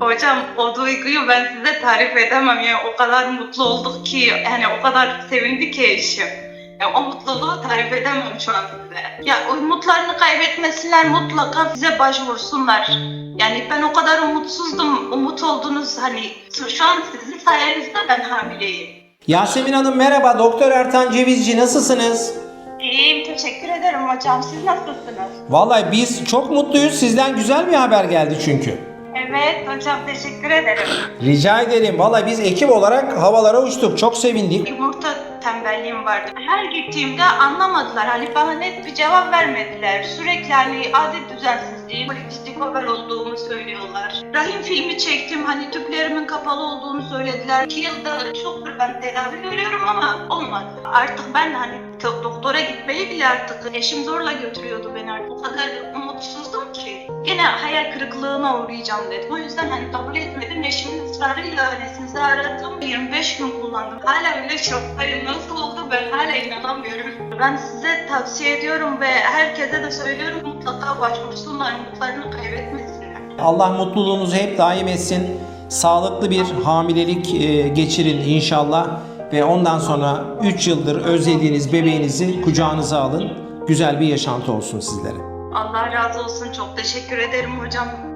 Hocam o duyguyu ben size tarif edemem. Yani o kadar mutlu olduk ki, yani o kadar sevindi ki eşim. Yani o mutluluğu tarif edemem şu an size. Ya umutlarını kaybetmesinler mutlaka bize başvursunlar. Yani ben o kadar umutsuzdum. Umut oldunuz hani şu an sizin sayenizde ben hamileyim. Yasemin Hanım merhaba. Doktor Ertan Cevizci nasılsınız? İyiyim teşekkür ederim hocam. Siz nasılsınız? Vallahi biz çok mutluyuz. Sizden güzel bir haber geldi çünkü. Evet hocam teşekkür ederim. Rica ederim. Vallahi biz ekip olarak havalara uçtuk. Çok sevindik. Yumurta tembelliğim vardı. Her gittiğimde anlamadılar. Hani bana net bir cevap vermediler. Sürekli hani adet düzensizliği, polikistik over olduğumu söylüyorlar. Rahim filmi çektim. Hani tüplerimin kapalı olduğunu söylediler. İki yılda çoktur ben tedavi görüyorum ama olmadı. Artık ben hani do- doktora gitmeyi bile artık eşim zorla götürüyordu beni artık. O kadar umutsuzdum. Gene hayal kırıklığına uğrayacağım dedim. O yüzden hani kabul etmedim. Eşimin ısrarıyla sizi aradım. 25 gün kullandım. Hala öyle şoktayım. Nasıl oldu ben hala inanamıyorum. Ben size tavsiye ediyorum ve herkese de söylüyorum mutlaka başvursunlar. Umutlarını kaybetmesinler. Allah mutluluğunuzu hep daim etsin. Sağlıklı bir hamilelik e, geçirin inşallah. Ve ondan sonra 3 yıldır özlediğiniz bebeğinizi kucağınıza alın. Güzel bir yaşantı olsun sizlere. Allah razı olsun. Çok teşekkür ederim hocam.